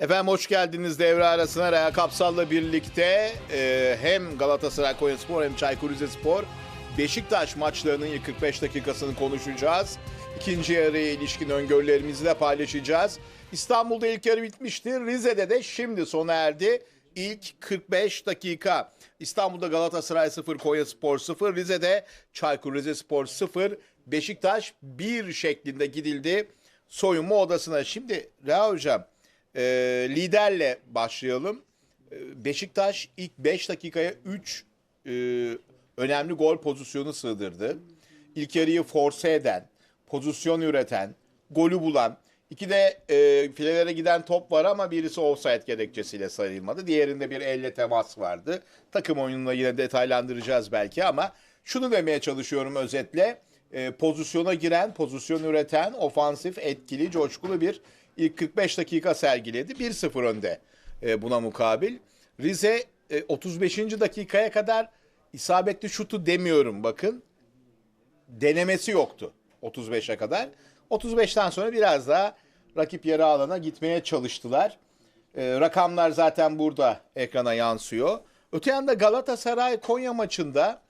Efendim hoş geldiniz devre arasına. Real Kapsal'la birlikte e, hem Galatasaray Konyaspor hem Çaykur Rizespor Beşiktaş maçlarının ilk 45 dakikasını konuşacağız. İkinci yarıya ilişkin öngörülerimizi de paylaşacağız. İstanbul'da ilk yarı bitmişti. Rize'de de şimdi sona erdi. İlk 45 dakika. İstanbul'da Galatasaray 0, Konyaspor 0, Rize'de Çaykur Rizespor 0, Beşiktaş 1 şeklinde gidildi soyunma odasına. Şimdi Reha Hocam e, liderle başlayalım. E, Beşiktaş ilk 5 dakikaya 3 önemli gol pozisyonu sığdırdı. İlk yarıyı force eden, pozisyon üreten, golü bulan, iki de e, filelere giden top var ama birisi offside gerekçesiyle sayılmadı. Diğerinde bir elle temas vardı. Takım oyununu yine detaylandıracağız belki ama şunu demeye çalışıyorum özetle. E, pozisyona giren, pozisyon üreten, ofansif, etkili, coşkulu bir ilk 45 dakika sergiledi. 1-0 önde e, buna mukabil. Rize e, 35. dakikaya kadar isabetli şutu demiyorum bakın. Denemesi yoktu 35'e kadar. 35'ten sonra biraz daha rakip yarı alana gitmeye çalıştılar. E, rakamlar zaten burada ekrana yansıyor. Öte yanda Galatasaray Konya maçında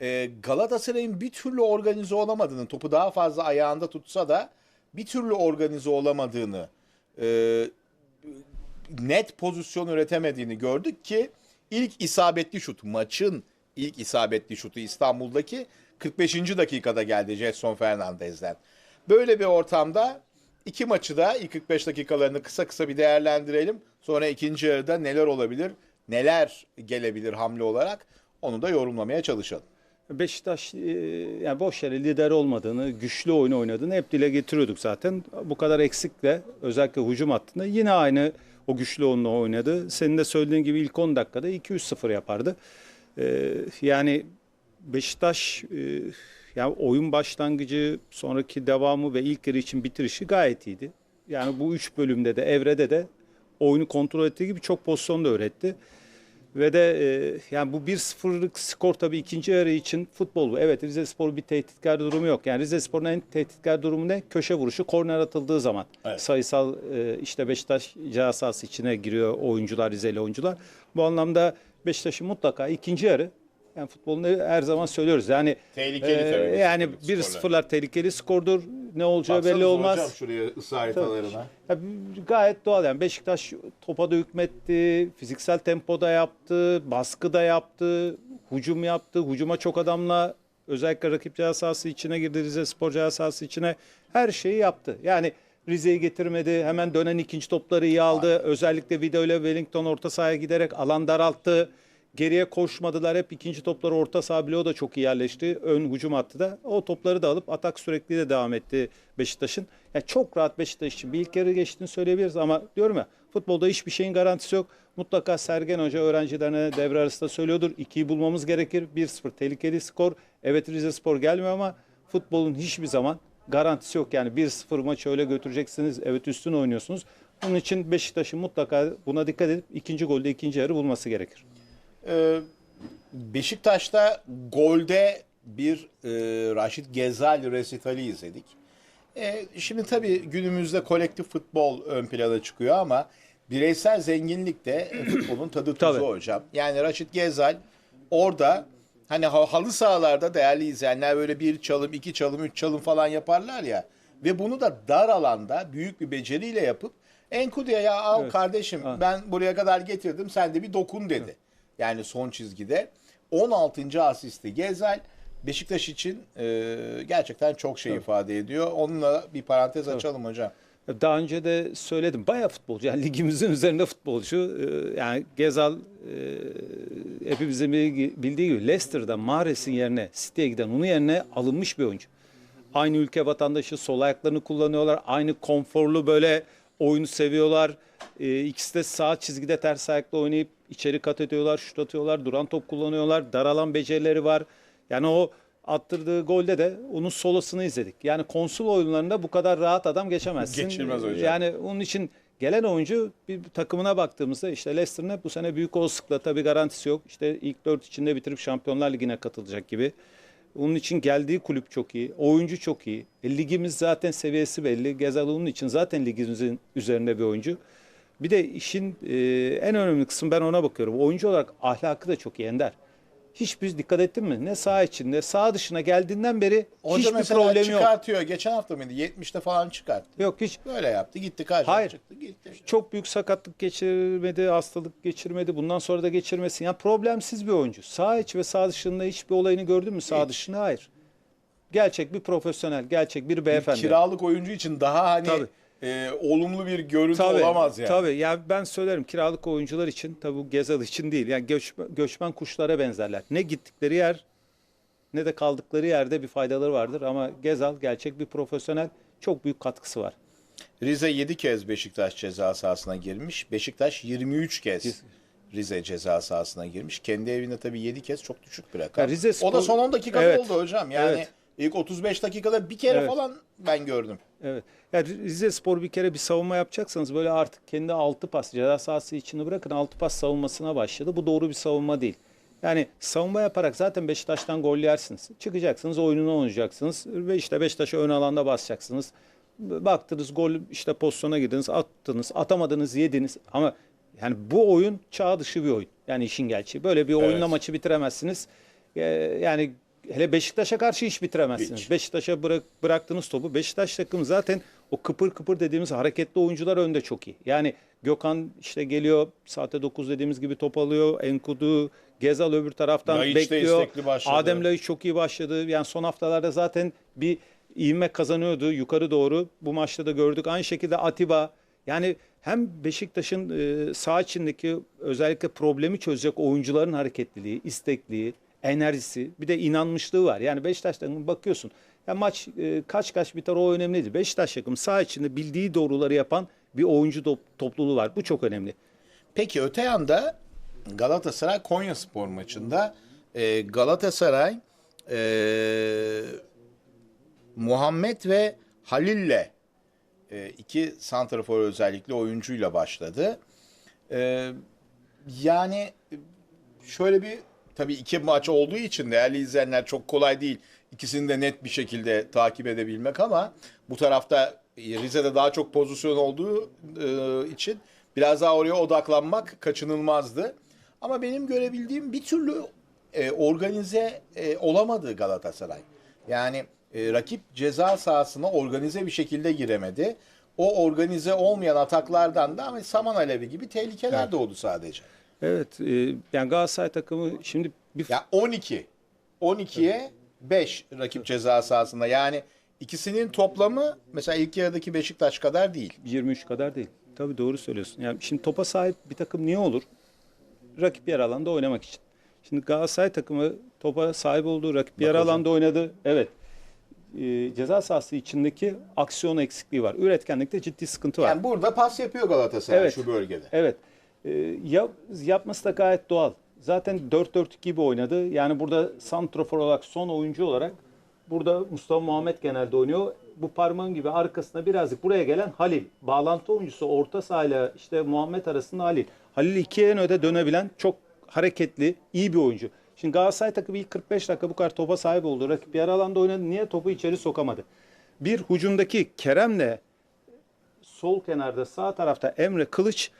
e, Galatasaray'ın bir türlü organize olamadığını, topu daha fazla ayağında tutsa da bir türlü organize olamadığını, e, net pozisyon üretemediğini gördük ki ilk isabetli şut, maçın ilk isabetli şutu İstanbul'daki 45. dakikada geldi Jetson Fernandez'den. Böyle bir ortamda iki maçı da ilk 45 dakikalarını kısa kısa bir değerlendirelim. Sonra ikinci yarıda neler olabilir, neler gelebilir hamle olarak onu da yorumlamaya çalışalım. Beşiktaş e, yani boş yere lider olmadığını, güçlü oyun oynadığını hep dile getiriyorduk zaten. Bu kadar eksikle özellikle hücum hattında yine aynı o güçlü oyunla oynadı. Senin de söylediğin gibi ilk 10 dakikada 2-3-0 yapardı. E, yani Beşiktaş e, yani oyun başlangıcı, sonraki devamı ve ilk yarı için bitirişi gayet iyiydi. Yani bu üç bölümde de evrede de oyunu kontrol ettiği gibi çok pozisyon da öğretti. Ve de e, yani bu 1-0'lık skor tabii ikinci yarı için futbol bu. Evet Rize Spor bir tehditkar durumu yok. Yani Rize Spor'un en tehditkar durumu ne? Köşe vuruşu, korner atıldığı zaman. Evet. Sayısal e, işte Beşiktaş ceza sahası içine giriyor oyuncular, Rizeli oyuncular. Bu anlamda Beşiktaş'ın mutlaka ikinci yarı yani futbolunu her zaman söylüyoruz. Yani Tehlikeli e, tabii yani skorlar. 1-0'lar tehlikeli skordur. Ne olacağı belli olmaz. Hocam şuraya ısı haritalarına. Ya, gayet doğal yani Beşiktaş topa da hükmetti, fiziksel tempoda yaptı, baskı da yaptı, hücum yaptı. Hücuma çok adamla özellikle rakip ceza sahası içine girdi, Rize Spor ceza sahası içine her şeyi yaptı. Yani Rize'yi getirmedi, hemen dönen ikinci topları iyi aldı. Özellikle Video ile Wellington orta sahaya giderek alan daralttı. Geriye koşmadılar. Hep ikinci topları orta saha bloğu da çok iyi yerleşti. Ön hücum hattı da. O topları da alıp atak sürekli de devam etti Beşiktaş'ın. Yani çok rahat Beşiktaş için bir ilk yarı geçtiğini söyleyebiliriz ama diyorum ya futbolda hiçbir şeyin garantisi yok. Mutlaka Sergen Hoca öğrencilerine devre arasında söylüyordur. İkiyi bulmamız gerekir. 1-0 tehlikeli skor. Evet Rize Spor gelmiyor ama futbolun hiçbir zaman garantisi yok. Yani 1-0 maçı öyle götüreceksiniz. Evet üstün oynuyorsunuz. Bunun için Beşiktaş'ın mutlaka buna dikkat edip ikinci golde ikinci yarı bulması gerekir. Ee, Beşiktaş'ta golde bir e, Raşit Gezal resitali izledik. E, şimdi tabii günümüzde kolektif futbol ön plana çıkıyor ama bireysel zenginlik de e, futbolun tadı tuzu Tabii. hocam. Yani Raşit Gezal orada hani ha- halı sahalarda değerli izleyenler böyle bir çalım, iki çalım, üç çalım falan yaparlar ya. Ve bunu da dar alanda büyük bir beceriyle yapıp Enkudu'ya ya al Evet. kardeşim Ha. ben buraya kadar getirdim sen de bir dokun dedi. Yani son çizgide 16. asisti Gezel Beşiktaş için e, gerçekten çok şey ifade ediyor. Onunla bir parantez açalım hocam. Daha önce de söyledim. Bayağı futbolcu. Yani ligimizin üzerinde futbolcu. Ee, Yani Gezal e, hepimizin bildiği gibi Leicester'da Mahrez'in yerine City'ye giden onun yerine alınmış bir oyuncu. Aynı ülke vatandaşı sol ayaklarını kullanıyorlar. Aynı konforlu böyle oyunu seviyorlar. Ee, ikisi de sağ çizgide ters ayakla oynayıp içeri kat ediyorlar, şut atıyorlar, duran top kullanıyorlar. Daralan becerileri var. Yani o attırdığı golde de onun solosunu izledik. Yani konsul oyunlarında bu kadar rahat adam geçemezsin. Geçilmez hocam. Yani onun için gelen oyuncu bir takımına baktığımızda işte Leicester'ın bu sene büyük olasılıkla tabii garantisi yok. İşte ilk dört içinde bitirip Şampiyonlar Ligi'ne katılacak gibi. Onun için geldiği kulüp çok iyi. Oyuncu çok iyi. E, ligimiz zaten seviyesi belli. Gezal onun için zaten ligimizin üzerinde bir oyuncu. Bir de işin e, en önemli kısmı ben ona bakıyorum. Oyuncu olarak ahlakı da çok iyi Ender. Hiç biz dikkat ettin mi? Ne sağ içinde, sağ dışına geldiğinden beri Hoca hiçbir mesela problemi yok. çıkartıyor. Geçen hafta mıydı? 70'te falan çıkarttı. Yok hiç Böyle yaptı. Gitti karşıma Hayır. çıktı. Gitti. çok büyük sakatlık geçirmedi, hastalık geçirmedi. Bundan sonra da geçirmesin. Yani problemsiz bir oyuncu. Sağ iç ve sağ dışında hiçbir olayını gördün mü sağ Hiç. dışında? Hayır. Gerçek bir profesyonel, gerçek bir Bir beyefendi. kiralık oyuncu için daha hani Tabii. E, olumlu bir görüntü Tabii, olamaz yani. Tabii. Yani ben söylerim kiralık oyuncular için, tabii bu Gezal için değil. Yani göçmen, göçmen kuşlara benzerler. Ne gittikleri yer ne de kaldıkları yerde bir faydaları vardır. Ama Gezal gerçek bir profesyonel. Çok büyük katkısı var. Rize 7 kez Beşiktaş ceza sahasına girmiş. Beşiktaş 23 kez Rize ceza sahasına girmiş. Kendi evinde tabii 7 kez çok düşük bir rakam. Rize o da Spor- son 10 dakikada Evet. oldu hocam. Yani Evet. ilk 35 dakikada bir kere Evet. falan ben gördüm. Evet. Yani Rize Spor bir kere bir savunma yapacaksanız böyle artık kendi altı pas ceza sahası içinde bırakın altı pas savunmasına başladı. Bu doğru bir savunma değil. Yani savunma yaparak zaten Beşiktaş'tan gol yersiniz. Çıkacaksınız, oyununu oynayacaksınız ve işte Beşiktaş'a ön alanda basacaksınız. Baktınız gol işte pozisyona girdiniz, attınız, atamadınız, yediniz. Ama yani bu oyun çağ dışı bir oyun. Yani işin gerçeği. Böyle bir oyunla Evet. maçı bitiremezsiniz. Ee, yani hele Beşiktaş'a karşı hiç bitiremezsiniz. Hiç. Beşiktaş'a bırak, bıraktığınız topu Beşiktaş takımı zaten o kıpır kıpır dediğimiz hareketli oyuncular önde çok iyi. Yani Gökhan işte geliyor saate 9 dediğimiz gibi top alıyor. Enkudu, Gezal öbür taraftan Laiç bekliyor. Adem Laiç çok iyi başladı. Yani son haftalarda zaten bir ivme kazanıyordu yukarı doğru. Bu maçta da gördük. Aynı şekilde Atiba. Yani hem Beşiktaş'ın e, sağ içindeki özellikle problemi çözecek oyuncuların hareketliliği, istekliği, enerjisi bir de inanmışlığı var. Yani Beşiktaş'tan bakıyorsun. Ya maç e, kaç kaç biter o önemli değil. Beşiktaş takımı sağ içinde bildiği doğruları yapan bir oyuncu top- topluluğu var. Bu çok önemli. Peki öte yanda Galatasaray Konya Spor maçında e, Galatasaray e, Muhammed ve Halil'le e, iki santrafor özellikle oyuncuyla başladı. E, yani şöyle bir tabii iki maç olduğu için değerli izleyenler çok kolay değil. İkisini de net bir şekilde takip edebilmek ama bu tarafta e, Rize'de daha çok pozisyon olduğu e, için biraz daha oraya odaklanmak kaçınılmazdı. Ama benim görebildiğim bir türlü e, organize e, olamadı Galatasaray. Yani e, rakip ceza sahasına organize bir şekilde giremedi. O organize olmayan ataklardan da ama saman alevi gibi tehlikeler doğdu sadece. Evet e, yani Galatasaray takımı şimdi bir Ya 12. 12'ye 5 rakip ceza sahasında. Yani ikisinin toplamı mesela ilk yarıdaki Beşiktaş kadar değil. 23 kadar değil. Tabii doğru söylüyorsun. Yani şimdi topa sahip bir takım niye olur? Rakip yer alanda oynamak için. Şimdi Galatasaray takımı topa sahip olduğu rakip yer alanda oynadı. Evet. Ee, ceza sahası içindeki aksiyon eksikliği var. Üretkenlikte ciddi sıkıntı var. Yani burada pas yapıyor Galatasaray Evet. şu bölgede. Evet. Ee, yap, yapması da gayet doğal. Zaten 4-4-2 gibi oynadı. Yani burada santrofor olarak son oyuncu olarak burada Mustafa Muhammed genelde oynuyor. Bu parmağın gibi arkasına birazcık buraya gelen Halil. Bağlantı oyuncusu orta sahayla işte Muhammed arasında Halil. Halil ikiye en öde dönebilen çok hareketli, iyi bir oyuncu. Şimdi Galatasaray takımı ilk 45 dakika bu kadar topa sahip oldu. Rakip yarı alanda oynadı. Niye topu içeri sokamadı? Bir hücumdaki Kerem'le sol kenarda sağ tarafta Emre Kılıç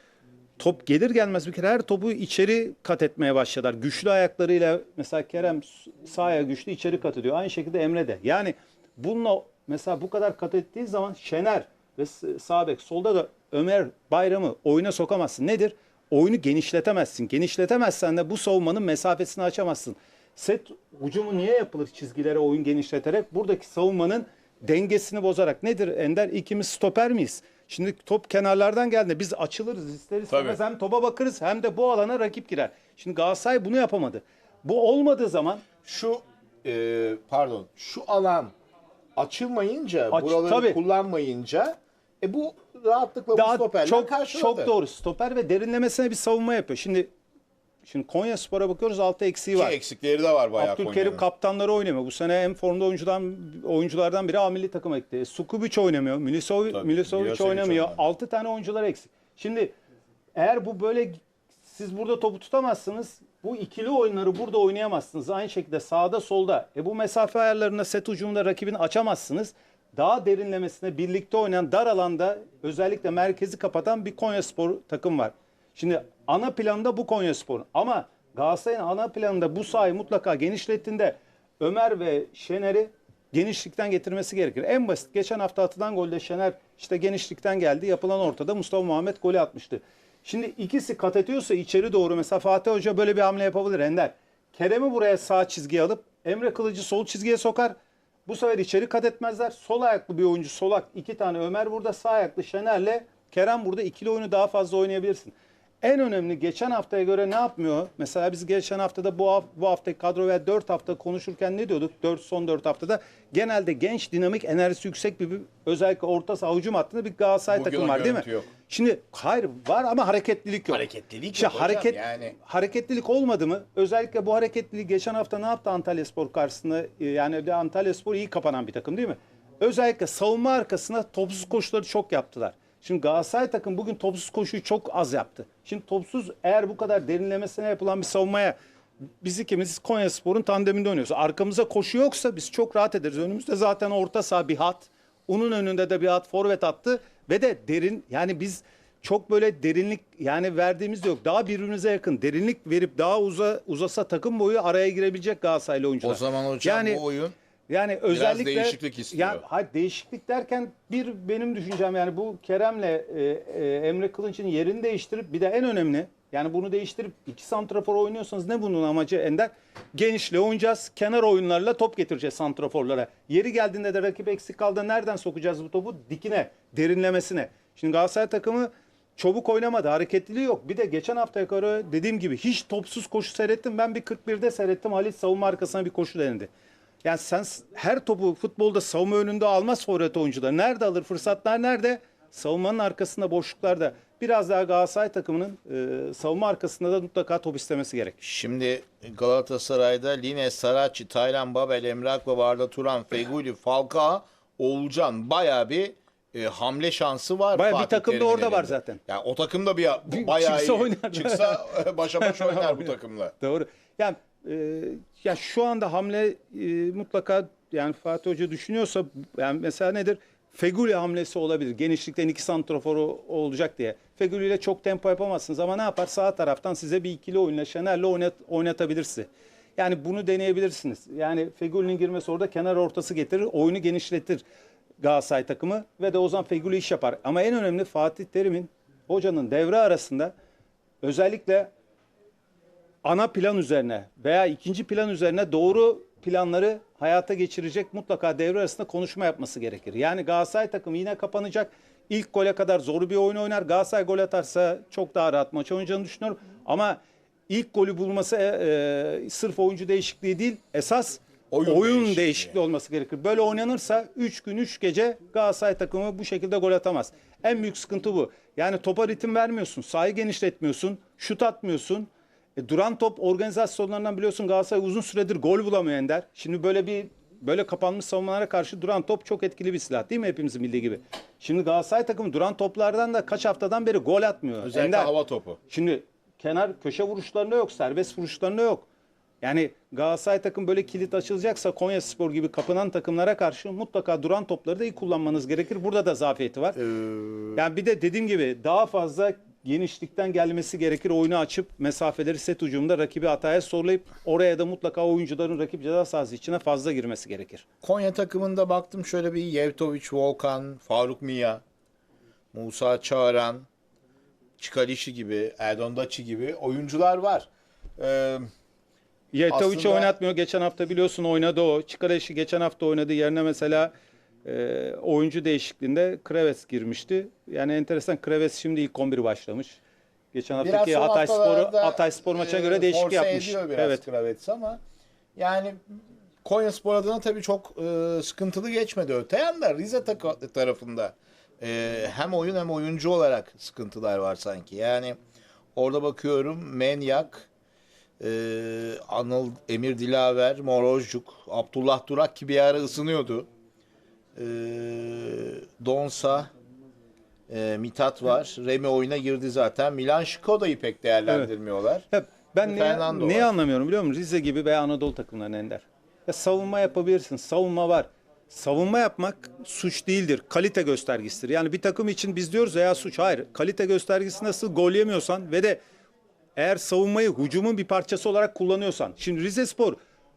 top gelir gelmez bir kere her topu içeri kat etmeye başladılar. Güçlü ayaklarıyla mesela Kerem sağa güçlü içeri kat ediyor. Aynı şekilde Emre de. Yani bununla mesela bu kadar kat ettiği zaman Şener ve sağ bek solda da Ömer Bayram'ı oyuna sokamazsın. Nedir? Oyunu genişletemezsin. Genişletemezsen de bu savunmanın mesafesini açamazsın. Set hücumu niye yapılır çizgilere oyun genişleterek? Buradaki savunmanın dengesini bozarak. Nedir Ender? İkimiz stoper miyiz? Şimdi top kenarlardan geldi. Biz açılırız isteriz. istemez. Hem topa bakarız hem de bu alana rakip girer. Şimdi Galatasaray bunu yapamadı. Bu olmadığı zaman Şu e, pardon şu alan açılmayınca Aç- buraları tabii. kullanmayınca e bu rahatlıkla bu daha stoperler çok karşıladı. çok doğru. Stoper ve derinlemesine bir savunma yapıyor. Şimdi şimdi Konya Spor'a bakıyoruz altı eksiği Ki var. eksikleri de var bayağı Abdülkerim Konya'nın. kaptanları oynamıyor. Bu sene en formda oyuncudan oyunculardan biri A milli takıma gitti. Sukubic oynamıyor. Milisovic, Milisovic oynamıyor. oynamıyor. 6 tane oyuncular eksik. Şimdi eğer bu böyle siz burada topu tutamazsınız. Bu ikili oyunları burada oynayamazsınız. Aynı şekilde sağda solda. E bu mesafe ayarlarında set ucumunda rakibini açamazsınız. daha derinlemesine birlikte oynayan dar alanda özellikle merkezi kapatan bir Konyaspor takım var. Şimdi ana planda bu Konyaspor ama Galatasaray'ın ana planında bu sahayı mutlaka genişlettiğinde Ömer ve Şener'i genişlikten getirmesi gerekir. En basit geçen hafta atılan golde Şener işte genişlikten geldi. Yapılan ortada Mustafa Muhammed golü atmıştı. Şimdi ikisi kat ediyorsa içeri doğru mesela Fatih Hoca böyle bir hamle yapabilir Ender. Kerem'i buraya sağ çizgiye alıp Emre Kılıcı sol çizgiye sokar. Bu sefer içeri kat etmezler. Sol ayaklı bir oyuncu solak iki tane Ömer burada sağ ayaklı Şener'le Kerem burada ikili oyunu daha fazla oynayabilirsin. En önemli geçen haftaya göre ne yapmıyor? Mesela biz geçen haftada bu, haf- bu haftaki kadro veya 4 hafta konuşurken ne diyorduk? 4 son 4 haftada genelde genç, dinamik, enerjisi yüksek bir, bir özellikle orta saha hücum hattında bir Galatasaray Bugün takım var değil mi? yok. Şimdi hayır var ama hareketlilik yok. Hareketlilik İşte yok hocam, hareket, yani. hareketlilik olmadı mı? Özellikle bu hareketliliği geçen hafta ne yaptı Antalya Spor karşısında? Ee, Yani Antalya Spor iyi kapanan bir takım değil mi? Özellikle savunma arkasına topsuz koşuları çok yaptılar. Şimdi Galatasaray takım bugün topsuz koşuyu çok az yaptı. Şimdi topsuz eğer bu kadar derinlemesine yapılan bir savunmaya biz ikimiz Konya Spor'un tandeminde oynuyoruz. Arkamıza koşu yoksa biz çok rahat ederiz. Önümüzde zaten orta saha bir hat. Onun önünde de bir hat forvet attı ve de derin yani biz çok böyle derinlik yani verdiğimiz de yok. Daha birbirimize yakın derinlik verip daha uza, uzasa takım boyu araya girebilecek Galatasaraylı oyuncular. O zaman hocam yani, bu oyun yani özellikle değişiklik istiyor. Ya, hayır, değişiklik derken bir benim düşüncem yani bu Kerem'le e, e, Emre Kılınç'ın yerini değiştirip bir de en önemli yani bunu değiştirip iki santrafor oynuyorsanız ne bunun amacı Ender? Genişle oynayacağız. Kenar oyunlarla top getireceğiz santraforlara. Yeri geldiğinde de rakip eksik kaldı. Nereden sokacağız bu topu? Dikine, derinlemesine. Şimdi Galatasaray takımı çabuk oynamadı. Hareketliliği yok. Bir de geçen haftaya göre dediğim gibi hiç topsuz koşu seyrettim. Ben bir 41'de seyrettim. Halit savunma arkasına bir koşu denedi. Yani sen her topu futbolda savunma önünde almaz forvet oyuncular. Nerede alır? Fırsatlar nerede? Savunmanın arkasında boşluklarda. Biraz daha Galatasaray takımının e, savunma arkasında da mutlaka top istemesi gerek. Şimdi Galatasaray'da Line, Saracchi, Taylan Babel, Emre Akbaba, Arda Turan, Feguli, Falcao, Oğulcan bayağı bir e, hamle şansı var. Bayağı bir takım da orada var zaten. Yani o takım da bir Bir bayağı çıksa iyi. oynar. Çıksa e, başa baş oynar bu takımla. Doğru. Yani e, ya şu anda hamle e, mutlaka yani Fatih Hoca düşünüyorsa yani mesela nedir? Feguli hamlesi olabilir. Genişlikten iki santraforu olacak diye. Feguli ile çok tempo yapamazsınız ama ne yapar? Sağ taraftan size bir ikili oyunla Şener'le oynat, oynatabilir sizi. Yani bunu deneyebilirsiniz. Yani Feguli'nin girmesi orada kenar ortası getirir, oyunu genişletir Galatasaray takımı ve de o zaman Feguli iş yapar. Ama en önemli Fatih Terim'in hocanın devre arasında özellikle ana plan üzerine veya ikinci plan üzerine doğru planları hayata geçirecek mutlaka devre arasında konuşma yapması gerekir. Yani Galatasaray takımı yine kapanacak. İlk gole kadar zor bir oyun oynar. Galatasaray gol atarsa çok daha rahat maç oynayacağını düşünüyorum. Ama ilk golü bulması e, e, sırf oyuncu değişikliği değil, esas Oyun oyun, değişikliği. değişikliği olması gerekir. Böyle oynanırsa 3 gün 3 gece Galatasaray takımı bu şekilde gol atamaz. En büyük sıkıntı bu. Yani topa ritim vermiyorsun, sahayı genişletmiyorsun, şut atmıyorsun. E, duran top organizasyonlarından biliyorsun Galatasaray uzun süredir gol bulamıyor Ender. Şimdi böyle bir böyle kapanmış savunmalara karşı duran top çok etkili bir silah değil mi hepimizin bildiği gibi. Şimdi Galatasaray takımı duran toplardan da kaç haftadan beri gol atmıyor. Özellikle Ender. hava topu. Şimdi kenar köşe vuruşlarında yok, serbest vuruşlarında yok. Yani Galatasaray takım böyle kilit açılacaksa Konya Spor gibi kapınan takımlara karşı mutlaka duran topları da iyi kullanmanız gerekir. Burada da zafiyeti var. Yani bir de dediğim gibi daha fazla genişlikten gelmesi gerekir. Oyunu açıp mesafeleri set ucumda rakibi hataya sorulayıp oraya da mutlaka oyuncuların rakip ceza sahası içine fazla girmesi gerekir. Konya takımında baktım şöyle bir Yevtovic, Volkan, Faruk Mia, Musa Çağıran, Çikalişi gibi, Erdon Daçi gibi oyuncular var. Ee, Yeltovic'i Aslında- oynatmıyor. Geçen hafta biliyorsun oynadı o. Çıkarışı geçen hafta oynadı. Yerine mesela e, oyuncu değişikliğinde Kreves girmişti. Yani enteresan Kreves şimdi ilk 11 başlamış. Geçen haftaki Hatay Sporu Hatay Spor maçına e, göre değişik yapmış. biraz Evet. Kravets ama yani Konya Spor adına tabii çok e, sıkıntılı geçmedi. Öte yanda Rize tarafında e, hem oyun hem oyuncu olarak sıkıntılar var sanki. Yani orada bakıyorum Menyak, e, Anıl Emir Dilaver, Morozcuk, Abdullah Durak ki bir ara ısınıyordu. E, Donsa, e, Mitat var. Remi oyuna girdi zaten. Milan Şikoda'yı pek değerlendirmiyorlar. Hep ben Fernando neyi var. anlamıyorum biliyor musun? Rize gibi veya Anadolu takımlarının ender. Ya savunma yapabilirsin. Savunma var. savunma yapmak suç değildir. Kalite göstergesidir. Yani bir takım için biz diyoruz ya suç. Hayır. Kalite göstergesi nasıl gol yemiyorsan ve de eğer savunmayı hücumun bir parçası olarak kullanıyorsan. Şimdi Rize Spor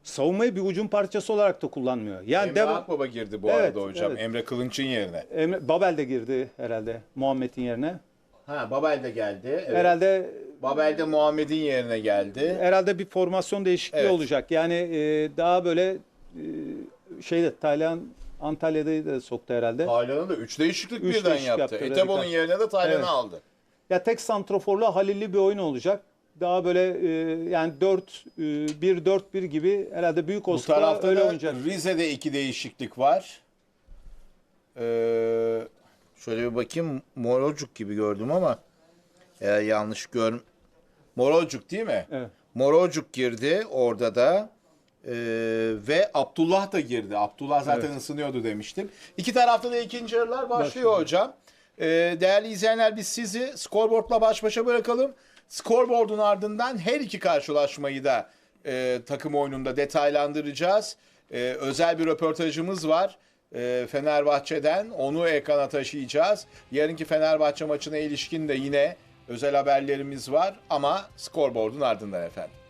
savunmayı bir hücum parçası olarak da kullanmıyor. Yani Emre devam, Akbaba girdi bu Evet, arada hocam. evet. Emre Kılınç'ın yerine. Emre, Babel de girdi herhalde Muhammed'in yerine. Ha Babel de geldi. Herhalde Babel de Muhammed'in yerine geldi. herhalde bir formasyon değişikliği Evet. olacak. Yani e, daha böyle e, şeyde Taylan Antalya'da da soktu herhalde. Taylan'ın da 3 değişiklik Üç birden değişiklik yaptı. yaptı, Etebo'nun yerine de Taylan'ı Evet. aldı. Ya tek santroforla Halilli bir oyun olacak. Daha böyle e, yani 4 e, 1 4 1 gibi herhalde büyük Bu Oscar tarafta öyle da oynayacak. Rize'de iki değişiklik var. Ee, şöyle bir bakayım. Morocuk gibi gördüm ama eğer yanlış gör... Morocuk değil mi? Evet. Morocuk girdi orada da. Ee, ve Abdullah da girdi. Abdullah zaten ısınıyordu demiştim. İki tarafta da ikinci yarılar başlıyor Başlıyor. hocam. Ee, değerli izleyenler biz sizi scoreboardla baş başa bırakalım. Scoreboard'un ardından her iki karşılaşmayı da e, takım oyununda detaylandıracağız. Ee, özel bir röportajımız var. Ee, Fenerbahçe'den onu ekrana taşıyacağız. Yarınki Fenerbahçe maçına ilişkin de yine özel haberlerimiz var ama scoreboard'un ardından efendim.